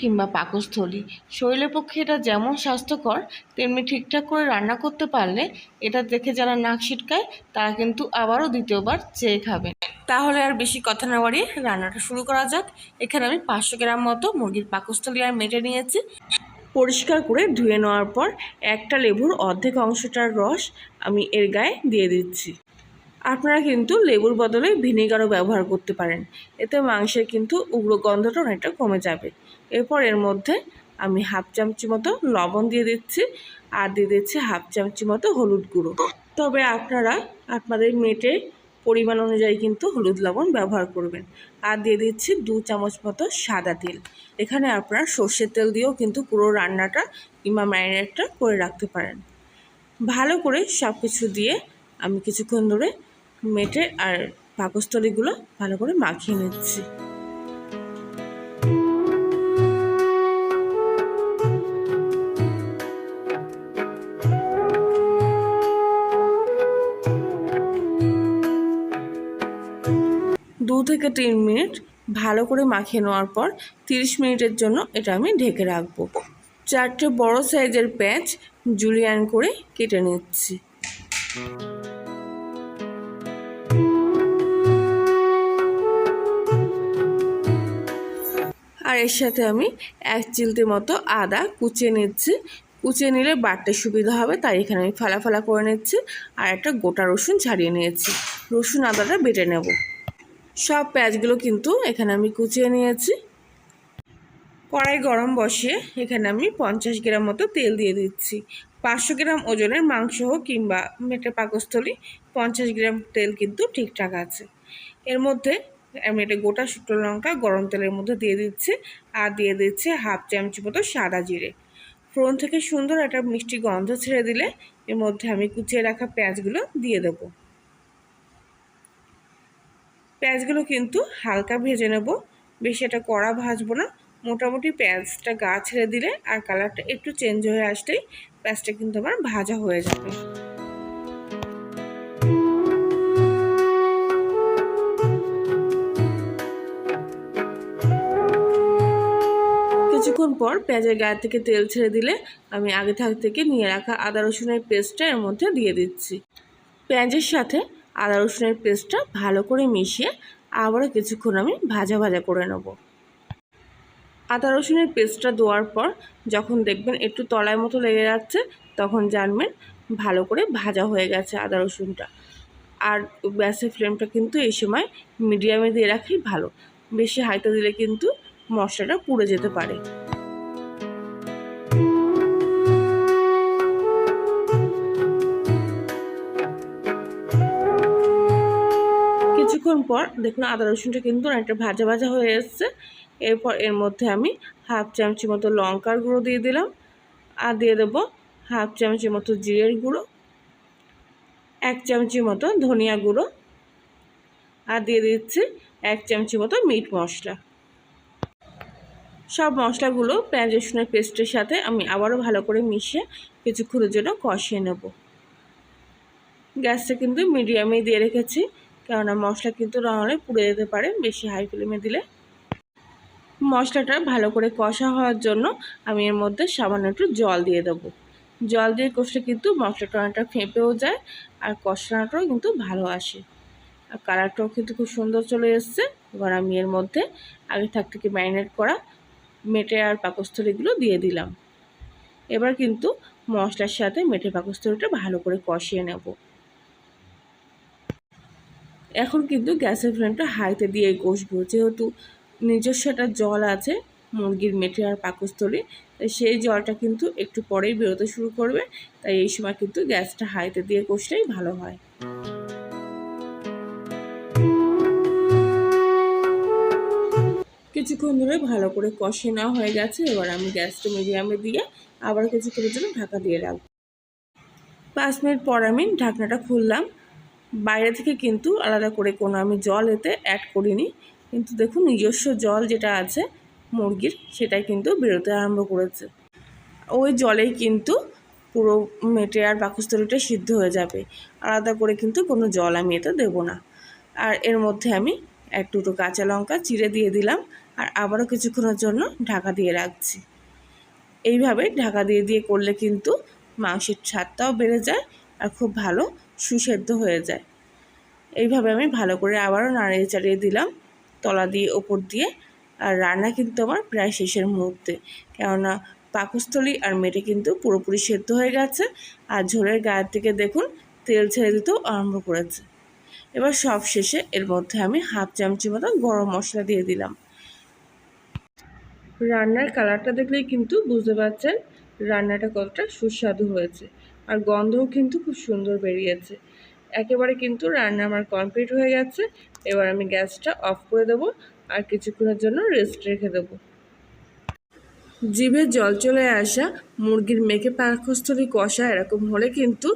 কিংবা পাকস্থলী। শরীরের পক্ষে এটা যেমন স্বাস্থ্যকর, তেমনি ঠিকঠাক করে রান্না করতে পারলে এটা দেখে যারা নাক ছিটকায়, তারা কিন্তু আবারও দ্বিতীয়বার চেয়ে খাবে। তাহলে আর বেশি কথা না বাড়িয়ে রান্নাটা শুরু করা যাক। এখানে আমি পাঁচশো গ্রাম মতো মুরগির পাকস্থলী আর মেটে নিয়েছি। পরিষ্কার করে ধুয়ে নেওয়ার পর একটা লেবুর অর্ধেক অংশটার রস আমি এর গায়ে দিয়ে দিচ্ছি। আপনারা কিন্তু লেবুর বদলে ভিনেগারও ব্যবহার করতে পারেন। এতে মাংসের কিন্তু উগ্র গন্ধটা অনেকটা কমে যাবে। এরপর এর মধ্যে আমি হাফ চামচি মতো লবণ দিয়ে দিচ্ছি, আর দিয়ে দিচ্ছি হাফ চামচি মতো হলুদ গুঁড়ো। তবে আপনারা আপনাদের মেটে পরিমাণ অনুযায়ী কিন্তু হলুদ লবণ ব্যবহার করবেন। আর দিয়ে দিচ্ছি দু চামচ মতো সাদা তেল। এখানে আপনারা সর্ষের তেল দিয়েও কিন্তু পুরো রান্নাটা কিংবা ম্যারিনেটটা করে রাখতে পারেন। ভালো করে সব কিছু দিয়ে আমি কিছুক্ষণ ধরে মেটে আর পাকস্থলীগুলো ভালো করে মাখিয়ে নিচ্ছি। থেকে তিন মিনিট ভালো করে মাখিয়ে নেওয়ার পর তিরিশ মিনিটের জন্য এটা আমি ঢেকে রাখব। চারটে বড় সাইজের প্যাঁচ জুলিয়ান করে কেটে নিচ্ছি। আর এর সাথে আমি এক চিলতে মতো আদা কুচিয়ে নিচ্ছি। কুচিয়ে নিলে বাড়তে সুবিধা হবে, তাই এখানে আমি ফালা ফালা করে নিচ্ছি। আর একটা গোটা রসুন ছাড়িয়ে নিয়েছি। রসুন আদাটা বেটে নেব। সব পেঁয়াজগুলো কিন্তু এখানে আমি কুচিয়ে নিয়েছি। কড়াই গরম বসিয়ে এখানে আমি পঞ্চাশ গ্রাম মতো তেল দিয়ে দিচ্ছি। পাঁচশো গ্রাম ওজনের মাংস হোক কিংবা মেটে পাকস্থলী পঞ্চাশ গ্রাম তেল কিন্তু ঠিকঠাক আছে। এর মধ্যে আমি এটা গোটা শুকনো লঙ্কা গরম তেলের মধ্যে দিয়ে দিচ্ছি আর দিয়ে দিচ্ছে হাফ চামচ মতো সাদা জিরে। ফোড়ন থেকে সুন্দর একটা মিষ্টি গন্ধ ছেড়ে দিলে এর মধ্যে আমি কুচিয়ে রাখা পেঁয়াজগুলো দিয়ে দেবো। পেঁয়াজগুলো কিন্তু হালকা ভেজে নেব। বেশি এটা কড়া ভাজবো না। মোটামুটি পেঁয়াজটা গা ছেড়ে দিলে আর কালারটা একটু চেঞ্জ হয়ে আসলেই পেঁয়াজটা কিন্তু আমার ভাজা হয়ে যাবে। কিছুক্ষণ পর পেঁয়াজের গায়ে থেকে তেল ছেড়ে দিলে আমি আগে থাক থেকে নিয়ে রাখা আদা রসুনের পেস্টটা এর মধ্যে দিয়ে দিচ্ছি। পেঁয়াজের সাথে আদা রসুনের পেস্টটা ভালো করে মিশিয়ে আবারও কিছুক্ষণ আমি ভাজা ভাজা করে নেব। আদা রসুনের পেস্টটা দেওয়ার পর যখন দেখবেন একটু তলায় মতো লেগে যাচ্ছে, তখন জানবেন ভালো করে ভাজা হয়ে গেছে আদা রসুনটা। আর গ্যাসের ফ্লেমটা কিন্তু এই সময় মিডিয়ামে দিয়ে রাখাই ভালো। বেশি হাইতে দিলে কিন্তু মশলাটা পুড়ে যেতে পারে। কিছুক্ষণ পর দেখুন আদা রসুনটা কিন্তু অনেকটা ভাজা ভাজা হয়ে এসছে। এরপর এর মধ্যে আমি হাফ চামচি মতো লঙ্কার গুঁড়ো দিয়ে দিলাম আর দিয়ে দেবো হাফ চামচি মতো জিরের গুঁড়ো, এক চামচি মতো ধনিয়া গুঁড়ো আর দিয়ে দিচ্ছি এক চামচি মতো মিট মশলা। সব মশলাগুলো পেঁয়াজ রসুনের পেস্টের সাথে আমি আবারও ভালো করে মিশিয়ে কিছুক্ষণের জন্য কষিয়ে নেব। গ্যাসটা কিন্তু মিডিয়ামেই দিয়ে রেখেছি। কেননা মশলা কিন্তু নাহলে পুড়ে যেতে পারে, বেশি হাই ফ্লেমে দিলে। মশলাটা ভালো করে কষা হওয়ার জন্য আমি এর মধ্যে সামান্য একটু জল দিয়ে দেবো। জল দিয়ে কষলে কিন্তু মশলাটা অনেকটা ফেঁপেও যায় আর কষানোটাও কিন্তু ভালো আসে। আর কালারটাও কিন্তু খুব সুন্দর চলে এসছে। এবার আমি এর মধ্যে আগে থাক থেকে ম্যারিনেট করা মেটে আর পাকস্থলীগুলো দিয়ে দিলাম। এবার কিন্তু মশলার সাথে মেটে পাকস্থলীটা ভালো করে কষিয়ে নেব। এখন কিন্তু গ্যাসের ফ্লেমটা হাইতে দিয়ে কষবো। যেহেতু নিজস্ব একটা জল আছে, মুরগির মেটে আর পাকস্থলী, তাই সেই জলটা কিন্তু একটু পরেই বেরোতে শুরু করবে। তাই এই সময় কিন্তু গ্যাসটা হাইতে দিয়ে কষলেই ভালো হয়। কিছুক্ষণ ধরে ভালো করে কষে নেওয়া হয়ে গেছে। এবার আমি গ্যাসটা মিডিয়ামে দিয়ে আবার কিছুক্ষণের জন্য ঢাকা দিয়ে রাখব। পাঁচ মিনিট পর আমি ঢাকনাটা খুললাম। বাইরে থেকে কিন্তু আলাদা করে কোনো আমি জল এতে অ্যাড করিনি। কিন্তু দেখুন, নিজস্ব জল যেটা আছে, মুরগির, সেটাই কিন্তু বেরোতে আরম্ভ করেছে। ওই জলেই কিন্তু পুরো মেটে আর পাকস্থলীটা সিদ্ধ হয়ে যাবে। আলাদা করে কিন্তু কোনো জল আমি এতে দেবো না। আর এর মধ্যে আমি এক দুটো কাঁচা লঙ্কা চিড়ে দিয়ে দিলাম আর আবারও কিছুক্ষণের জন্য ঢাকা দিয়ে রাখছি। এইভাবে ঢাকা দিয়ে দিয়ে করলে কিন্তু মাংসের স্বাদটাও বেড়ে যায় আর খুব ভালো সুসেদ্ধ হয়ে যায়। এইভাবে আমি ভালো করে আবারও নাড়িয়ে চাড়িয়ে দিলাম, তলা দিয়ে, ওপর দিয়ে। আর রান্না কিন্তু আমার প্রায় শেষের মুহূর্তে। কেননা পাকস্থলী আর মেটে কিন্তু পুরোপুরি সেদ্ধ হয়ে গেছে। আর ঝোলের গায়ের থেকে দেখুন, তেল ছেড়ে দিতেও আরম্ভ করেছে। এবার সব শেষে এর মধ্যে আমি হাফ চামচি মতো গরম মশলা দিয়ে দিলাম। রান্নার কালারটা দেখলেই কিন্তু বুঝতে পারছেন, রান্নাটা কতটা সুস্বাদু হয়েছে। আর গন্ধও কিন্তু খুব সুন্দর বেরিয়েছে। একেবারে কিন্তু রান্না আমার কমপ্লিট হয়ে গেছে। এবার আমি গ্যাসটা অফ করে দেবো আর কিছুক্ষণের জন্য রেস্ট রেখে দেবো। জিভে জল চলে আসা, মুরগির মেখে পাকস্থলী কষা এরকম হলে কিন্তু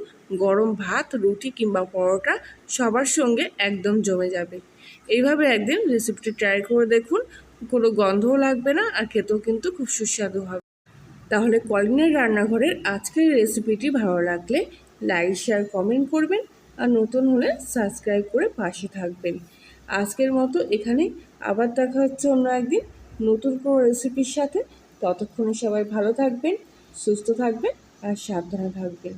গরম ভাত, রুটি কিংবা পরোটা সবার সঙ্গে একদম জমে যাবে। এইভাবে একদিন রেসিপিটি ট্রাই করে দেখুন। কোনো গন্ধও লাগবে না আর খেতেও কিন্তু খুব সুস্বাদু হবে। তাহলে কলিনের রান্নাঘরের আজকের রেসিপিটি ভালো লাগলে লাইক শেয়ার কমেন্ট করবেন আর নতুন হলে সাবস্ক্রাইব করে পাশে থাকবেন। আজকের মতো এখানে আবার দেখা হচ্ছে অন্য একদিন নতুন কোনো রেসিপির সাথে। ততক্ষণে সবাই ভালো থাকবেন, সুস্থ থাকবেন আর সাবধানে থাকবেন।